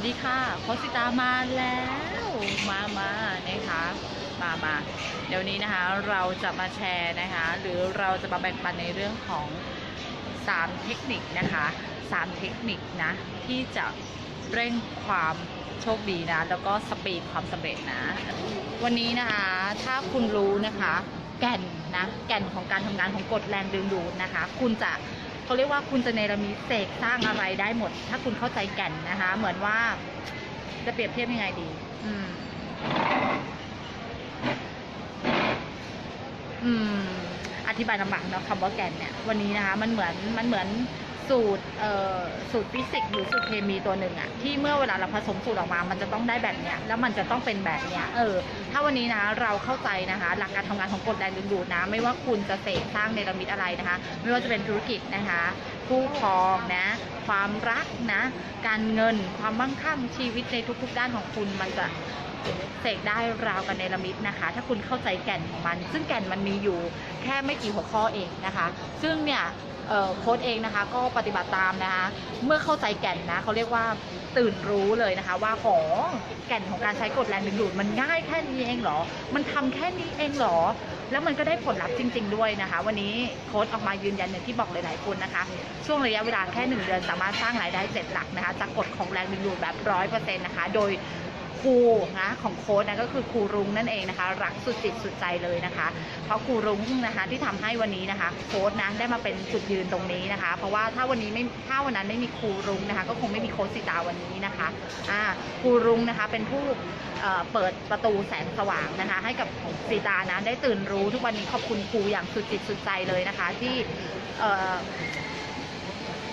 วัสดีค่ะโคชสิตามาแล้วมามานะคะมามาเดี๋ยวนี้นะคะเราจะมาแชร์นะคะ หรือเราจะมาแบ่งปันในเรื่องของ 3 เทคนิคนะคะ 3 เทคนิคนะ ที่จะเร่งความโชคดีนะ แล้วก็สปีดความสำเร็จนะ วันนี้นะคะถ้าคุณรู้นะคะ แก่นนะ แก่นของการทำงานของกฎแรงดึงดูดนะคะ คุณจะ เขาเรียกว่าคุณจะเนรมิตเสกสร้างอะไรได้หมด ถ้าคุณเข้าใจแก่นนะคะ เหมือนว่าจะเปรียบเทียบยังไงดี อืม อืม อธิบายลำบากเนาะคำว่าแก่นเนี่ย วันนี้นะคะ มันเหมือนมันเหมือน สูตรเอ่อสูตรฟิสิกส์หรือสูตรเคมีตัวหนึ่งอะที่เมื่อเวลาเราผสมสูตรออกมา มันจะต้องได้แบบเนี้ยแล้วมันจะต้องเป็นแบบเนี้ยเออ ถ้าวันนี้นะเราเข้าใจนะคะ หลักการทำงานของกฎแรงดึงดูดนะ ไม่ว่าคุณจะเสกสร้างเนระมิตอะไรนะคะ ไม่ว่าจะเป็นธุรกิจนะคะคู่ครองนะ ความรักนะ การเงินความมั่งคั่งชีวิตในทุกๆด้านของคุณมันจะเสกได้ราวกับเนรมิตนะคะ ถ้าคุณเข้าใจแก่นของมัน ซึ่งแก่นมันมีอยู่แค่ไม่กี่หัวข้อเองนะคะ ซึ่งเนี่ยโค้ดเองนะคะ ก็ปฏิบัติตามนะคะ เมื่อเข้าใจแก่นนะเขาเรียกว่าตื่นรู้เลยนะคะ ว่าของแก่นของการใช้กฎแรงดึงดูดมันง่ายแค่นี้เองเหรอ มันทำแค่นี้เองเหรอ แล้วมันก็ได้ผลลัพธ์จริง ๆ ด้วยนะคะ วันนี้โค้ดออกมายืนยันอย่างที่บอกหลายๆคนนะคะ ช่วงระยะเวลาแค่หนึ่งเดือนสามารถสร้างรายได้เจ็ดหลักนะคะจากกฎของแรงดึงดูดแบบร้อยเปอร์เซ็นต์นะคะ โดย ครูนะของโค้ดนะก็คือครูรุ้งนั่นเองนะคะ รักสุดจิตสุดใจเลยนะคะ เพราะครูรุ้งนะคะที่ทำให้วันนี้นะคะโค้ดนะได้มาเป็นจุดยืนตรงนี้นะคะ เพราะว่าถ้าวันนี้ไม่ถ้าวันนั้นไม่มีครูรุ้งนะคะ ก็คงไม่มีโค้ดสิตาวันนี้นะคะอ่าครูรุ้งนะคะเป็นผู้เอ่อเปิดประตูแสงสว่างนะคะ ให้กับสีตานะได้ตื่นรู้ทุกวันนี้ขอบคุณครูอย่างสุดจิตสุดใจเลยนะคะ ที่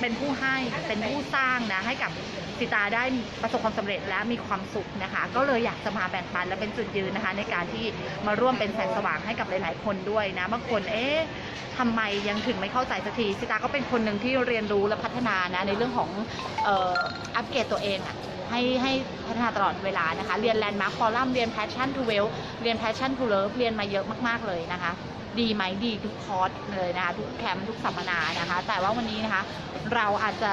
เป็นผู้ให้เป็นผู้สร้างนะให้กับสิตาได้ประสบความสำเร็จและมีความสุขนะคะ ก็เลยอยากจะมาแบ่งปันและเป็นจุดยืนนะคะ ในการที่มาร่วมเป็นแสงสว่างให้กับหลาย ๆ คนด้วยนะบางคนเอ๊ะทำไมยังถึงไม่เข้าใจสักทีสิตาก็เป็นคนหนึ่งที่เรียนรู้และพัฒนานะในเรื่องของอออัปเกรดตัวเองอะให้ให้พัฒนาตลอดเวลานะคะ เรียนแลนด์มาร์คฟอรัมเรียน passion to wealth เรียน passion to love เรียนมาเยอะมาก ๆ เลยนะคะ ดีไหมดีทุกคอร์สเลยนะคะทุกแคมป์ทุกสัมมนานะคะ แต่ว่าวันนี้นะคะ เราอาจจะ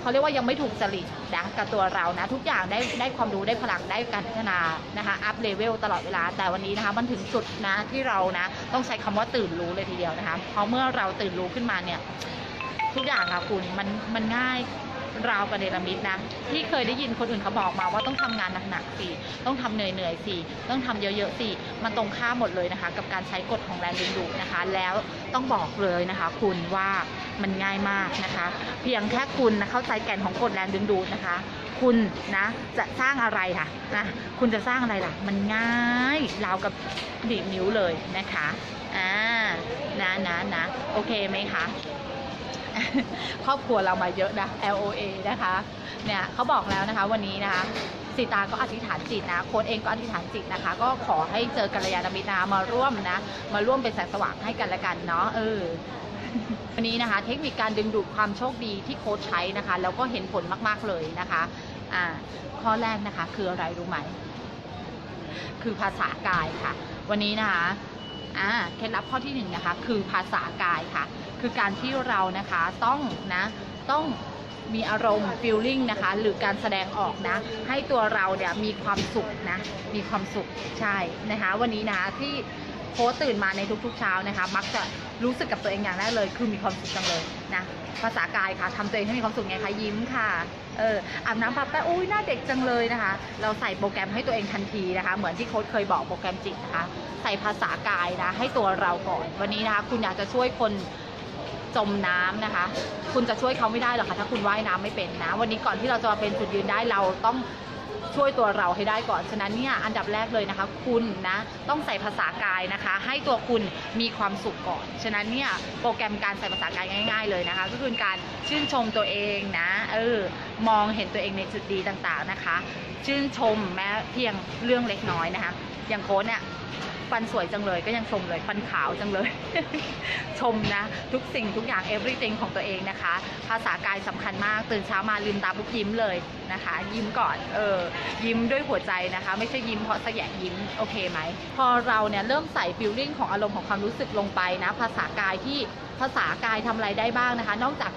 เขาเรียกว่ายังไม่ถูกจริตนะกับตัวเรานะ ทุกอย่างได้ได้ความรู้ได้พลังได้การพัฒนานะคะอัพเลเวลตลอดเวลา แต่วันนี้นะคะมันถึงจุดนะที่เรานะ ต้องใช้คำว่าตื่นรู้เลยทีเดียวนะคะเพราะเมื่อเราตื่นรู้ขึ้นมาเนี่ย ทุกอย่างค่ะคุณมันมันง่าย ราวกับเนรมิตนะที่เคยได้ยินคนอื่นเขาบอกมาว่าต้องทำงานหนักๆสิต้องทำเหนื่อยๆสิต้องทำเยอะๆสิมันตรงข้ามหมดเลยนะคะ กับการใช้กฎของแรงดึงดูดนะคะ แล้วต้องบอกเลยนะคะ คุณว่ามันง่ายมากนะคะ เพียงแค่คุณนะเข้าใจแก่นของกฎแรงดึงดูดนะคะ คุณนะจะสร้างอะไรล่ะนะคุณจะสร้างอะไรล่ะ มันง่ายราวกับดีดนิ้วเลยนะคะอ่านะนะนะโอเคไหมคะ ครอบครัวเรามาเยอะนะ LOA นะคะเนี่ยเขาบอกแล้วนะคะวันนี้นะคะสีตาก็อธิษฐานจิตนะโค้ดเองก็อธิษฐานจิตนะคะ ก็ขอให้เจอกัลยาณมิตรนะมาร่วมนะ มาร่วมเป็นแสงสว่างให้กันและกันเนาะเออวันนี้นะคะ เทคนิคการดึงดูดความโชคดีที่โค้ดใช้นะคะ แล้วก็เห็นผลมากๆเลยนะคะอ่าข้อแรกนะคะ คืออะไรรู้ไหม คือภาษากายค่ะ วันนี้นะคะ อ่าเคล็ดลับข้อที่หนึ่งนะคะคือภาษากายค่ะ คือการที่เรานะคะต้องนะต้องมีอารมณ์ feeling นะคะหรือการแสดงออกนะ ให้ตัวเราเนี่ยมีความสุขนะ มีความสุขใช่นะคะ วันนี้นะที่โค้ตื่นมาในทุกๆเช้านะคะ มักจะรู้สึกกับตัวเองอย่างแรกเลย คือมีความสุขจังเลยนะภาษากายค่ะทำตัวเองให้มีความสุขไงคะยิ้มค่ะ เอออาบน้ำปับแป้อุ้ยหน้าเด็กจังเลยนะคะ เราใส่โปรแกรมให้ตัวเองทันทีนะคะ เหมือนที่โค้ชเคยบอกโปรแกรมจิตนะคะ ใส่ภาษากายนะให้ตัวเราก่อน วันนี้นะคะ คุณอยากจะช่วยคนจมน้ำนะคะ คุณจะช่วยเขาไม่ได้หรอกค่ะถ้าคุณว่ายน้ำไม่เป็นนะ วันนี้ก่อนที่เราจะมาเป็นจุดยืนได้เราต้อง ช่วยตัวเราให้ได้ก่อน ฉะนั้นเนี่ยอันดับแรกเลยนะคะ คุณนะต้องใส่ภาษากายนะคะ ให้ตัวคุณมีความสุขก่อน ฉะนั้นเนี่ยโปรแกรมการใส่ภาษากายง่าย ๆ เลยนะคะ ก็คือการชื่นชมตัวเองนะเออมองเห็นตัวเองในจุดดีต่างๆนะคะ ชื่นชมแม้เพียงเรื่องเล็กน้อยนะคะ อย่างโค้ชเนี่ย ฟันสวยจังเลยก็ยังชมเลยฟันขาวจังเลย ชมนะ ทุกสิ่งทุกอย่าง everything ของตัวเองนะคะ ภาษากายสำคัญมากตื่นเช้ามาลืมตาปุ๊บยิ้มเลยนะคะ ยิ้มก่อนเออยิ้มด้วยหัวใจนะคะ ไม่ใช่ยิ้มเพราะแสแยะยิ้มโอเคไหม พอเราเนี่ยเริ่มใส่ feeling ของอารมณ์ของความรู้สึกลงไปนะ ภาษากายที่ ภาษากายทำอะไรได้บ้างนะคะ นอกจาก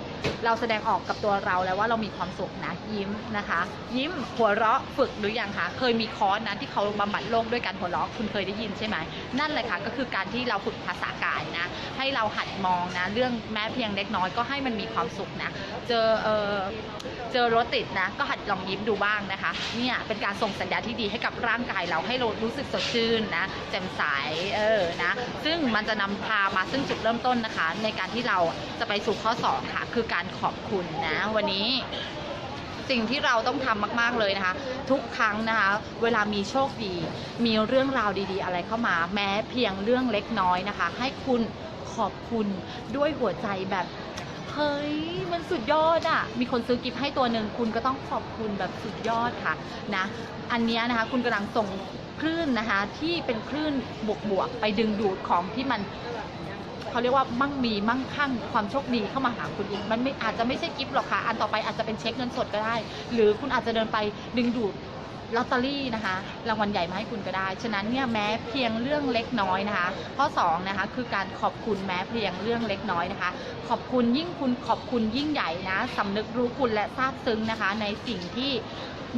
เราแสดงออกกับตัวเราแล้วว่าเรามีความสุขนะยิ้มนะคะ ยิ้มหัวเราะฝึกหรือยังคะเคยมีคอร์สนะที่เขาบำบัดโรคด้วยการหัวเราะคุณเคยได้ยินใช่ไหมนั่นแหละค่ะก็คือการที่เราฝึกภาษากายนะ ให้เราหัดมองนะ เรื่องแม้เพียงเล็กน้อยก็ให้มันมีความสุขนะ เจอเออเจอรถติดนะก็หัดลองยิ้มดูบ้างนะคะเนี่ยเป็นการส่งสัญญาณที่ดีให้กับร่างกายเราให้เรารู้สึกสดชื่นนะแจ่มใสเออนะซึ่งมันจะนำพามาซึ่งจุดเริ่มต้นนะคะในการที่เราจะไปสู่ข้อสองค่ะคือการขอบคุณนะวันนี้สิ่งที่เราต้องทำมาก ๆ เลยนะคะ ทุกครั้งนะคะ เวลามีโชคดี มีเรื่องราวดี ๆ อะไรเข้ามา แม้เพียงเรื่องเล็กน้อยนะคะ ให้คุณขอบคุณด้วยหัวใจแบบเฮ้ยมันสุดยอดอะ่ะ มีคนซื้อกิฟต์ให้ตัวหนึ่งคุณก็ต้องขอบคุณแบบสุดยอดค่ะนะอันนี้นะคะคุณกำลังส่งคลื่นนะคะที่เป็นคลื่นบวกๆไปดึงดูดของที่มัน เขาเรียกว่ามั่งมีมั่งคั่งความโชคดีเข้ามาหาคุณอีกมันไม่อาจจะไม่ใช่กิฟต์หรอกค่ะ อันต่อไปอาจจะเป็นเช็คเงินสดก็ได้ หรือคุณอาจจะเดินไปดึงดูดลอตเตอรี่นะคะรางวัลใหญ่มาให้คุณก็ได้ ฉะนั้นเนี่ยแม้เพียงเรื่องเล็กน้อยนะคะ ข้อสองนะคะคือการขอบคุณแม้เพียงเรื่องเล็กน้อยนะคะ ขอบคุณยิ่งคุณขอบคุณยิ่งใหญ่นะสำนึกรู้คุณและซาบซึ้งนะคะ ในสิ่งที่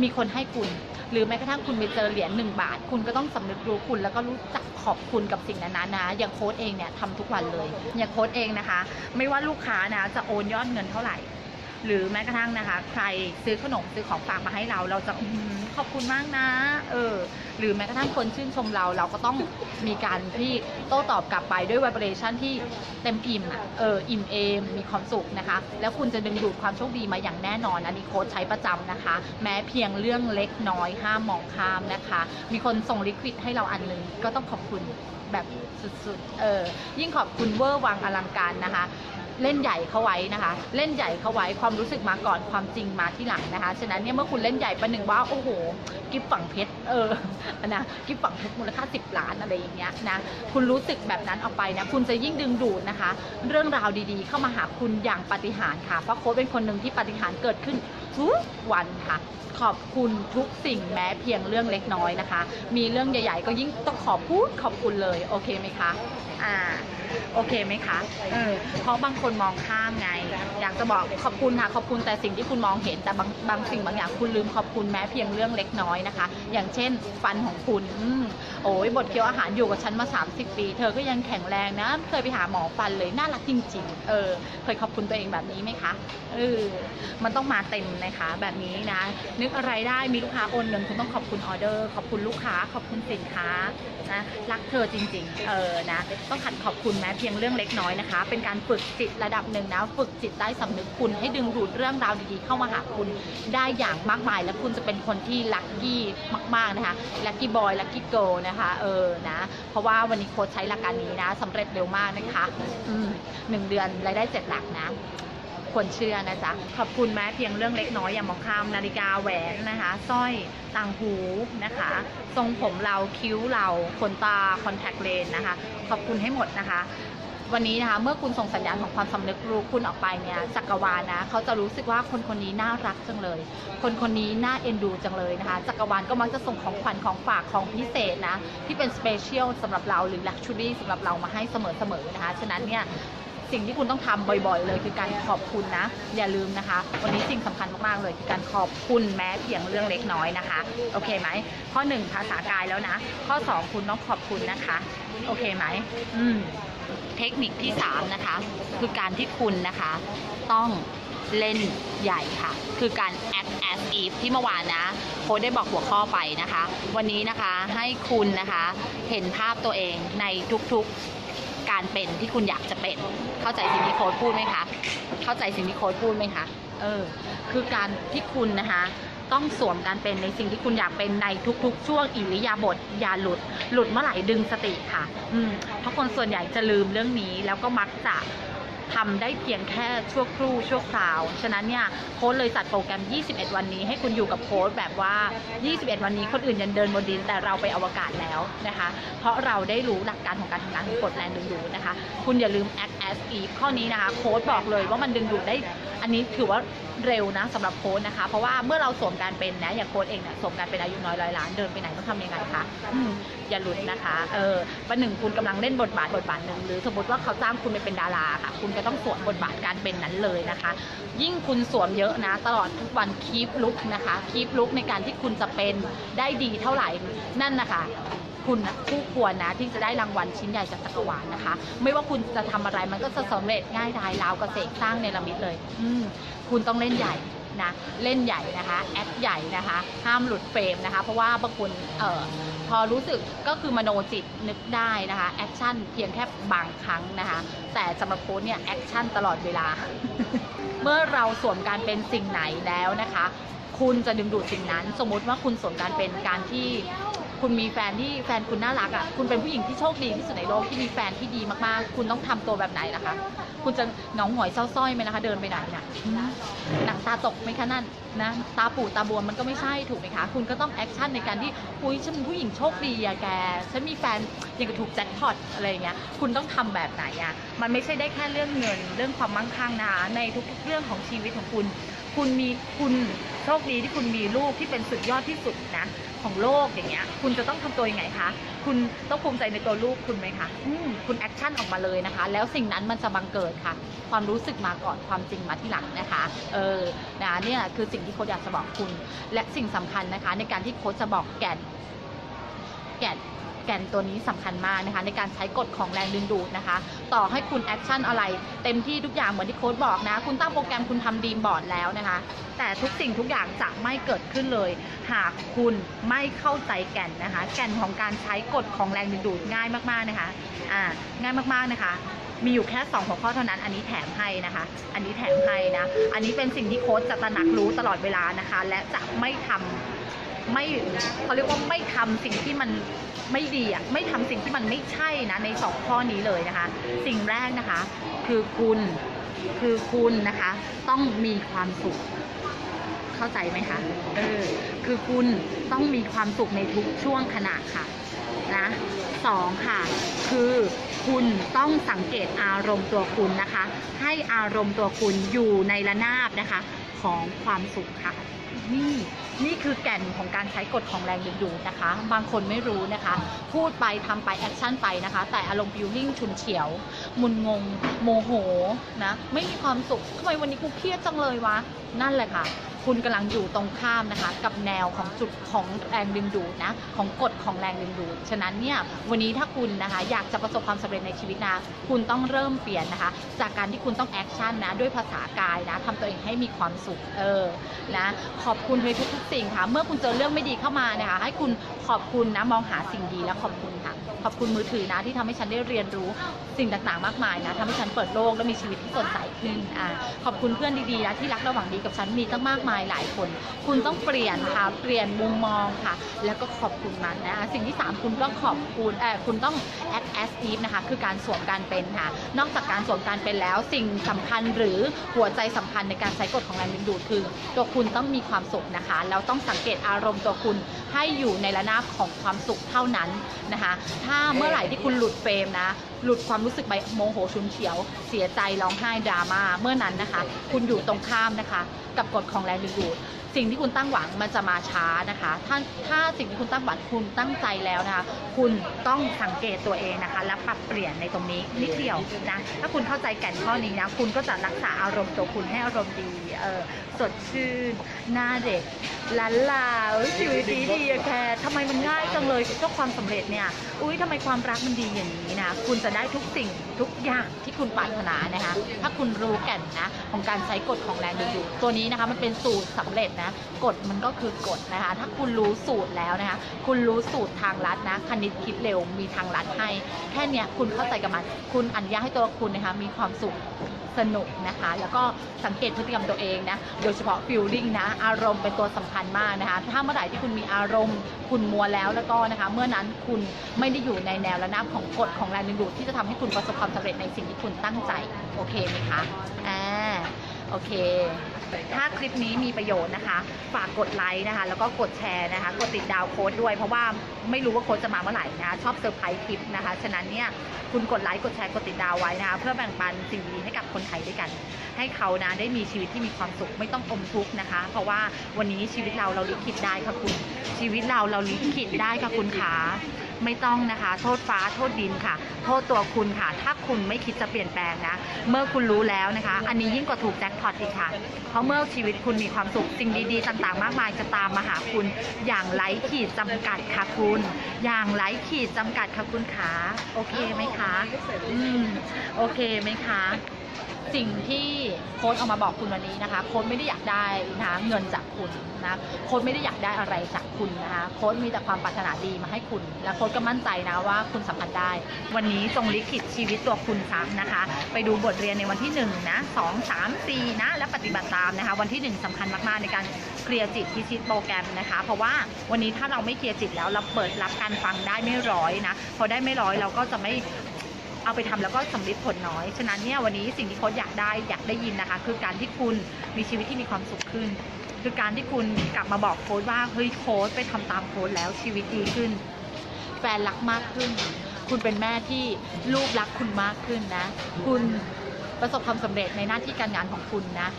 มีคนให้คุณ หรือแม้กระทั่งคุณไปเจอเหรียญหนึ่งบาท คุณก็ต้องสำนึกรู้คุณ แล้วก็รู้จักขอบคุณกับสิ่งนั้นๆนะ อย่างโค้ดเองเนี่ยทำทุกวันเลย อย่างโค้ดเองนะคะ ไม่ว่าลูกค้านะจะโอนยอดเงินเท่าไหร่ หรือแม้กระทั่งนะคะ ใครซื้อขนมซื้อของฝากมาให้เรา เราจะอขอบคุณมากนะ เออ หรือแม้กระทั่งคนชื่นชมเรา เราก็ต้องมีการที่โต้ตอบกลับไปด้วย vibration ที่เต็มอิ่มอะเอออิ่มเอมมีความสุขนะคะ แล้วคุณจะดึงดูดความโชคดีมาอย่างแน่นอนอันนี้โค้ชใช้ประจำนะคะ แม้เพียงเรื่องเล็กน้อยห้ามมองข้ามนะคะ มีคนส่งลิควิดให้เราอันหนึงก็ต้องขอบคุณแบบสุดๆ เออ ยิ่งขอบคุณเวอร์วังอลังการนะคะ เล่นใหญ่เข้าไว้นะคะ เล่นใหญ่เข้าไว้ความรู้สึกมาก่อนความจริงมาที่หลังนะคะ ฉะนั้นเนี่ยเมื่อคุณเล่นใหญ่ประหนึ่งว่าโอ้โหกิฟฝังเพชรเออนะกิฟฝังเพชรมูลค่า 10 ล้านอะไรอย่างเงี้ยนะคุณรู้สึกแบบนั้นออกไปนะคุณจะยิ่งดึงดูดนะคะ เรื่องราวดีๆ เข้ามาหาคุณอย่างปาฏิหารค่ะเพราะโค้ชเป็นคนหนึ่งที่ปาฏิหารย์เกิดขึ้น ทุกวันค่ะ ขอบคุณทุกสิ่งแม้เพียงเรื่องเล็กน้อยนะคะ มีเรื่องใหญ่ ๆ ก็ยิ่งต้องขอบพูดขอบคุณเลย โอเคไหมคะอ่าโอเคไหมคะเออเพราะบางคนมองข้ามไง อยากจะบอกขอบคุณค่ะขอบคุณแต่สิ่งที่คุณมองเห็นแต่บางบางสิ่งบางอย่างคุณลืมขอบคุณแม้เพียงเรื่องเล็กน้อยนะคะ อย่างเช่น ฟันของคุณอม โอ้ยบทเคี้ยวอาหารอยู่กับฉันมา 30 ปี เธอก็ยังแข็งแรงนะเคยไปหาหมอฟันเลยน่ารักจริง ๆ เออ เคยขอบคุณตัวเองแบบนี้ไหมคะเออมันต้องมาเต็มนะคะ แบบนี้นะ นึกอะไรได้มีลูกค้าโอนเงินคุณต้องขอบคุณออเดอร์ ขอบคุณลูกค้า ขอบคุณสินค้านะรักเธอจริง ๆ เออนะต้องหัดขอบคุณแม้เพียงเรื่องเล็กน้อยนะคะ เป็นการฝึกจิตระดับหนึ่งนะ ฝึกจิตใต้สำนึกคุณให้ดึงดูดเรื่องราวดีๆเข้ามาหาคุณได้อย่างมากมาย และคุณจะเป็นคนที่ลัคกี้มาก ๆนะคะลัคกี้บอยลัคกี้เกิลนะคะเออนะเพราะว่าวันนี้โค้ชใช้หลักการนี้นะสำเร็จเร็วมากนะคะอืมหนึ่งเดือนรายได้เจ็ดหลักนะควรเชื่อนะจ๊ะ ขอบคุณแม้เพียงเรื่องเล็กน้อยอย่ามองข้ามนาฬิกาแหวนนะคะสร้อยต่างหูนะคะ ทรงผมเราคิ้วเราขนตาคอนแทคเลนนะคะ ขอบคุณให้หมดนะคะ วันนี้นะคะเมื่อคุณส่งสัญญาณของความสำนึกรู้คุณออกไปเนี่ยจักรวาลนะเขาจะรู้สึกว่าคนคนนี้น่ารักจังเลย คนคนนี้น่าเอ็นดูจังเลยนะคะจักรวาลก็มักจะส่งของขวัญของฝากของพิเศษนะที่เป็นสเปเชียลสำหรับเราหรือลักชูรี่สำหรับเรามาให้เสมอๆนะคะฉะนั้นเนี่ยสิ่งที่คุณต้องทำบ่อยๆ เลยคือการขอบคุณนะ อย่าลืมนะคะ วันนี้สิ่งสำคัญมากๆเลยคือการขอบคุณแม้เพียงเรื่องเล็กน้อยนะคะ โอเคไหม ข้อหนึ่งภาษากายแล้วนะ ข้อสองคุณต้องขอบคุณนะคะ โอเคไหม อืม เทคนิคที่ 3 นะคะ คือการที่คุณนะคะ ต้องเล่นใหญ่ค่ะ คือการ act as if ที่เมื่อวานนะโค้ดได้บอกหัวข้อไปนะคะ วันนี้นะคะให้คุณนะคะเห็นภาพตัวเองในทุกๆการเป็นที่คุณอยากจะเป็น เข้าใจสิ่งที่โค้ดพูดไหมคะ เข้าใจสิ่งที่โค้ดพูดไหมคะ เออคือการที่คุณนะคะต้องสวมการเป็นในสิ่งที่คุณอยากเป็นในทุกๆ ช่วงอิริยาบถอย่าหลุด หลุดเมื่อไหร่ดึงสติค่ะ อืมเพราะคนส่วนใหญ่จะลืมเรื่องนี้แล้วก็มักจะ ทำได้เพียงแค่ชั่วครู่ชั่วคราว ฉะนั้นเนี่ยโค้ดเลยจัดโปรแกรม 21 วันนี้ ให้คุณอยู่กับโค้ดแบบว่า 21 วันนี้คนอื่นยังเดินบนดินแต่เราไปอวกาศแล้วนะคะ เพราะเราได้รู้หลักการของการทำงานของกฎแรงดึงดูดนะคะ คุณอย่าลืม act as if ข้อนี้นะคะ โค้ดบอกเลยว่ามันดึงดูดได้ อันนี้ถือว่าเร็วนะสำหรับโค้ดนะคะ เพราะว่าเมื่อเราสวมการเป็นนะอย่างโค้ดเองเนี่ยสวมการเป็นอายุน้อยร้อยล้านเดินไปไหนต้องทำยังไงคะอย่าหลุดนะคะ เออประหนึ่งคุณกำลังเล่นบทบาทบทบาทหนึ่งหรือสมมติว่าเขาจ้างคุณไปเป็นดาราค่ะ คุณก็ต้องสวมบทบาทการเป็นนั้นเลยนะคะ ยิ่งคุณสวมเยอะนะ ตลอดทุกวันคีปลุกนะคะคีปลุกในการที่คุณจะเป็นได้ดีเท่าไหร่นั่นนะคะคุณคู่ควรนะที่จะได้รางวัลชิ้นใหญ่จากจักรวาลนะคะ ไม่ว่าคุณจะทำอะไรมันก็จะสำเร็จง่ายดายราวกระเสกสร้างในละมิดเลย อืมคุณต้องเล่นใหญ่ นะเล่นใหญ่นะคะแอคใหญ่นะคะ ห้ามหลุดเฟรมนะคะ เพราะว่าบางคนเอ่อพอรู้สึกก็คือมโนจิตนึกได้นะคะแอคชั่นเพียงแค่บางครั้งนะคะ แต่สำหรับโค้ชเนี่ยแอคชั่นตลอดเวลา เมื่อเราสวมการเป็นสิ่งไหนแล้วนะคะ คุณจะดึงดูดสิ่งนั้น สมมติว่าคุณสวมการเป็นการที่คุณมีแฟนที่แฟนคุณน่ารักอะ่ะ คุณเป็นผู้หญิงที่โชคดีที่สุดในโลกที่มีแฟนที่ดีมากๆ คุณต้องทำตัวแบบไหนล่ะคะ คุณจะเหงาหงอยเศร้าสร้อยไหมนะคะ เดินไปไหนน่ะหนังตาตกไหมคะนั่นนะตาปูดตาบวมมันก็ไม่ใช่ถูกไหมคะ คุณก็ต้องแอคชั่นในการที่อุ้ยฉันเป็นผู้หญิงโชคดีอะแกฉันมีแฟนยังกับถูกแจ็คพอตอะไรอย่างเงี้ยคุณต้องทำแบบไหนอะมันไม่ใช่ได้แค่เรื่องเงิน เรื่องความมั่งคั่งนะคะในทุกๆเรื่องของชีวิตของคุณ คุณมีคุณโชคดีที่คุณมีลูกที่เป็นสุดยอดที่สุดนะของโลกอย่างเงี้ย คุณจะต้องทำตัวยังไงคะ คุณต้องภูมิใจในตัวลูกคุณไหมคะอืมคุณแอคชั่นออกมาเลยนะคะ แล้วสิ่งนั้นมันจะบังเกิดค่ะ ความรู้สึกมาก่อนความจริงมาที่หลังนะคะ เออนะเนี่ยคือสิ่งที่โค้ชอยากจะบอกคุณ และสิ่งสำคัญนะคะ ในการที่โค้ชจะบอกแก่นแก่น แก่นตัวนี้สำคัญมากนะคะในการใช้กฎของแรงดึงดูดนะคะ ต่อให้คุณแอคชั่นอะไร เต็มที่ทุกอย่างเหมือนที่โค้ชบอกนะ คุณตั้งโปรแกรมคุณทำดีมบอร์ดแล้วนะคะ แต่ทุกสิ่งทุกอย่างจะไม่เกิดขึ้นเลย หากคุณไม่เข้าใจแก่นนะคะ แก่นของการใช้กฎของแรงดึงดูดง่ายมากๆนะคะอ่าง่ายมากๆนะคะมีอยู่แค่ 2 หัวข้อเท่านั้น อันนี้แถมให้นะคะ อันนี้แถมให้นะ อันนี้เป็นสิ่งที่โค้ชจะตระหนักรู้ตลอดเวลานะคะ และจะไม่ทำ ไม่เขาเรียกว่าไม่ทำสิ่งที่มันไม่ดีอะไม่ทำสิ่งที่มันไม่ใช่นะในสองข้อนี้เลยนะคะ สิ่งแรกนะคะ คือคุณคือคุณนะคะ ต้องมีความสุข เข้าใจไหมคะเออคือคุณต้องมีความสุขในทุกช่วงขณะค่ะนะสองค่ะ คือคุณต้องสังเกตอารมณ์ตัวคุณนะคะ ให้อารมณ์ตัวคุณอยู่ในระนาบนะคะ ของความสุขค่ะ นี่นี่คือแก่นของการใช้กฎของแรงดึงดูดนะคะ บางคนไม่รู้นะคะ พูดไปทำไปแอคชั่นไปนะคะ แต่อารมณ์ฟิลลิ่งฉุนเฉียว มุนงง โมโหนะ ไม่มีความสุขทำไมวันนี้กูเครียดจังเลยวะ นั่นแหละค่ะ คุณกำลังอยู่ตรงข้ามนะคะกับแนวของจุดของแรงดึงดูดนะของกฎของแรงดึงดูด ฉะนั้นเนี่ยวันนี้ถ้าคุณนะคะอยากจะประสบความสำเร็จในชีวิตนะคุณต้องเริ่มเปลี่ยนนะคะ จากการที่คุณต้องแอคชั่นนะด้วยภาษากายนะทำตัวเองให้มีความสุขเออนะขอบคุณในทุกๆสิ่งค่ะเมื่อคุณเจอเรื่องไม่ดีเข้ามานะคะให้คุณขอบคุณนะมองหาสิ่งดีและขอบคุณค่ะขอบคุณมือถือนะที่ทำให้ฉันได้เรียนรู้สิ่งต่างๆ มากมายนะทำให้ฉันเปิดโลกและมีชีวิตที่สดใสขึ้นอ่าขอบคุณเพื่อนดีๆนะที่รักและหวังดีกับฉันมีตั้งมากมายหลายคน คุณต้องเปลี่ยนค่ะ เปลี่ยนมุมมองค่ะ แล้วก็ขอบคุณมันนะคะ สิ่งที่ 3 คุณก็ขอบคุณเออคุณต้อง act as if นะคะ คือการสวมการเป็นค่ะ นอกจากการสวมการเป็นแล้ว สิ่งสำคัญหรือหัวใจสำคัญในการใช้กฎของแรงดึงดูดคือ ตัวคุณต้องมีความสุขนะคะ แล้วต้องสังเกตอารมณ์ตัวคุณให้อยู่ในระนาบของความสุขเท่านั้นนะคะ ถ้าเมื่อไหร่ที่คุณหลุดเฟรมนะ หลุดความรู้สึกไปโมโหชุนเฉียว เสียใจร้องไห้ดราม่า เมื่อนั้นนะคะ คุณอยู่ตรงข้ามนะคะ กับกฎของแรงดึงดูด สิ่งที่คุณตั้งหวังมันจะมาช้านะคะ ถ้าถ้าสิ่งที่คุณตั้งหวังคุณตั้งใจแล้วนะคะ คุณต้องสังเกตตัวเองนะคะ และปรับเปลี่ยนในตรงนี้นิดเดียวนะ ถ้าคุณเข้าใจแก่นข้อนี้นะ คุณก็จะรักษาอารมณ์ตัวคุณให้อารมณ์ดี เออสดชื่น หน้าเด็กลันลาชีวิตดีดีแคร์ทำไมมันง่ายจังเลยเจ้าความสำเร็จเนี่ย อุ้ยทำไมความรักมันดีอย่างนี้นะ คุณจะได้ทุกสิ่งทุกอย่างที่คุณปรารถนานะคะ ถ้าคุณรู้แก่นนะของการใช้กฎของแรงดึงดูดตัวนี้นะคะมันเป็นสูตรสำเร็จนะกฎมันก็คือกฎนะคะ ถ้าคุณรู้สูตรแล้วนะคะ คุณรู้สูตรทางลัดนะ คณิตคิดเร็วมีทางลัดให้ แค่เนี้ยคุณเข้าใจกับมัน คุณอนุญาตให้ตัวคุณนะคะมีความสุขสนุกนะคะ แล้วก็สังเกตพฤติกรรมตัวเองนะ โดยเฉพาะฟิลลิ่งนะ อารมณ์เป็นตัวสำคัญมากนะคะ ถ้าเมื่อไหร่ที่คุณมีอารมณ์ คุณมัวแล้วแล้วก็นะคะ เมื่อนั้นคุณไม่ได้อยู่ในแนวระนาบของกฎของแรงดึงดูดที่จะทำให้คุณประสบความสำเร็จในสิ่งที่คุณตั้งใจ โอเคไหมคะ อ่า โอเค ถ้าคลิปนี้มีประโยชน์นะคะ ฝากกดไลค์นะคะ แล้วก็กดแชร์นะคะ กดติดดาวโค้ดด้วยเพราะว่า ไม่รู้ว่าโค้ดจะมาเมื่อไหร่นะคะชอบเซอร์ไพรส์คลิปนะคะ ฉะนั้นเนี่ยคุณกดไลค์กดแชร์กดติดดาวไว้นะคะเพื่อแบ่งปันสิ่งดีๆให้กับคนไทยด้วยกัน ให้เขานะได้มีชีวิตที่มีความสุขไม่ต้องอมทุกข์นะคะ เพราะว่าวันนี้ชีวิตเราเราลิขิตได้ค่ะคุณ ชีวิตเราเราลิขิตได้ค่ะคุณขาไม่ต้องนะคะ โทษฟ้าโทษดินค่ะ โทษตัวคุณค่ะ ถ้าคุณไม่คิดจะเปลี่ยนแปลงนะ เมื่อคุณรู้แล้วนะคะ อันนี้ยิ่งกว่าถูกแจ็คพอตอีกค่ะ เพราะเมื่อชีวิตคุณมีความสุขสิ่งดีๆ ต่างๆ มากมายจะตามมาหาคุณอย่างไร้ขีดจำกัดค่ะคุณอย่างไร้ขีดจำกัดค่ะคุณขา โอเคไหมคะ อืม โอเคไหมคะ สิ่งที่โค้ดเอามาบอกคุณวันนี้นะคะ โค้ดไม่ได้อยากได้นะเงินจากคุณนะโค้ดไม่ได้อยากได้อะไรจากคุณนะคะโค้ดมีแต่ความปรารถนาดีมาให้คุณ และโค้ดก็มั่นใจนะว่าคุณสัมผัสได้ วันนี้จงลิขิตชีวิตตัวคุณซะนะคะ ไปดูบทเรียนในวันที่1นะ2 3 4นะและปฏิบัติตามนะคะ วันที่ 1สำคัญมากๆในการเคลียร์จิตพิชิตโปรแกรมนะคะ เพราะว่าวันนี้ถ้าเราไม่เคลียร์จิตแล้วเราเปิดรับการฟังได้ไม่ร้อยนะพอได้ไม่ร้อยเราก็จะไม่ เอาไปทำแล้วก็สำลิดผลน้อย ฉะนั้นเนี่ยวันนี้สิ่งที่โค้ชอยากได้อยากได้ยินนะคะ คือการที่คุณมีชีวิตที่มีความสุขขึ้น คือการที่คุณกลับมาบอกโค้ชว่าเฮ้ยโค้ชไปทำตามโค้ชแล้วชีวิตดีขึ้น แฟนรักมากขึ้น คุณเป็นแม่ที่ลูกรักคุณมากขึ้นนะ คุณ ประสบความสำเร็จในหน้าที่การงานของคุณนะ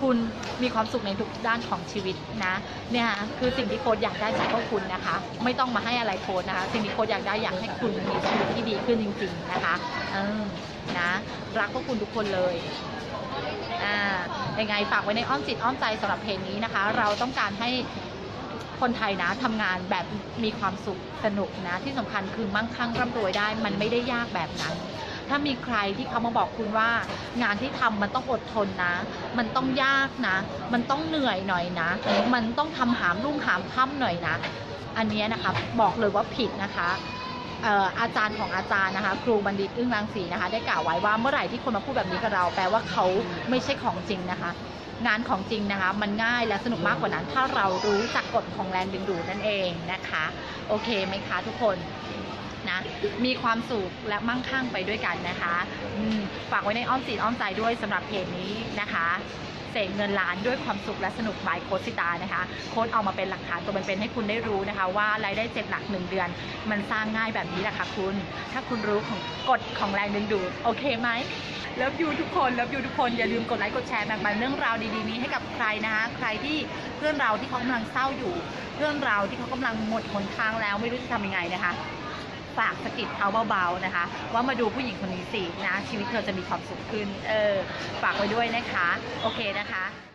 คุณมีความสุขในทุกด้านของชีวิตนะเนี่ยคือสิ่งที่โค้ชอยากได้จากพวกคุณนะคะ ไม่ต้องมาให้อะไรโค้ชนะคะ สิ่งที่โค้ชอยากได้อยากให้คุณมีชีวิตที่ดีขึ้นจริง ๆนะคะเออนะรักพวกคุณทุกคนเลยอ่ายังไงฝากไว้ในอ้อมจิตอ้อมใจสำหรับเพจนี้นะคะ เราต้องการให้คนไทยนะทำงานแบบมีความสุขสนุกนะ ที่สำคัญคือมั่งคั่งร่ำรวยได้ มันไม่ได้ยากแบบนั้น ถ้ามีใครที่เขามาบอกคุณว่างานที่ทำมันต้องอดทนนะ มันต้องยากนะ มันต้องเหนื่อยหน่อยนะ มันต้องทำหามรุ่งหามค่ำหน่อยนะ อันนี้นะคะบอกเลยว่าผิดนะคะอาจารย์ของอาจารย์นะคะ ครูบัณฑิตอึ้งรังสีนะคะ ได้กล่าวไว้ว่าเมื่อไหร่ที่คนมาพูดแบบนี้กับเรา แปลว่าเขาไม่ใช่ของจริงนะคะงานของจริงนะคะ มันง่ายและสนุกมากกว่านั้น ถ้าเรารู้จักกฎของแรงดึงดูดนั่นเองนะคะ โอเคไหมคะทุกคน มีความสุขและมั่งคั่งไปด้วยกันนะคะฝากไว้ในอ้อมจิตอ้อมใจด้วยสำหรับเพจนี้นะคะเสกเงินล้านด้วยความสุขและสนุกบายโคชสิตานะคะ โค้ดเอามาเป็นหลักฐานตัวเป็นๆให้คุณได้รู้นะคะ ว่ารายได้เจ็ดหลักหนึ่งเดือน มันสร้างง่ายแบบนี้แหละค่ะคุณ ถ้าคุณรู้ของกฎของแรงดึงดูดโอเคไหมเลิฟยูทุกคนเลิฟยูทุกคนอย่าลืมกดไลค์กดแชร์แบ่งปันเรื่องราวดีๆนี้ให้กับใครนะคะใครที่เพื่อนเราที่เขากำลังเศร้าอยู่ เพื่อนเราที่เขากำลังหมดหนทางแล้วไม่รู้จะทำยังไงนะคะ ฝากสกิดเขาเบาๆนะคะ ว่ามาดูผู้หญิงคนนี้สินะชีวิตเธอจะมีความสุขขึ้นเออฝากไว้ด้วยนะคะ โอเคนะคะ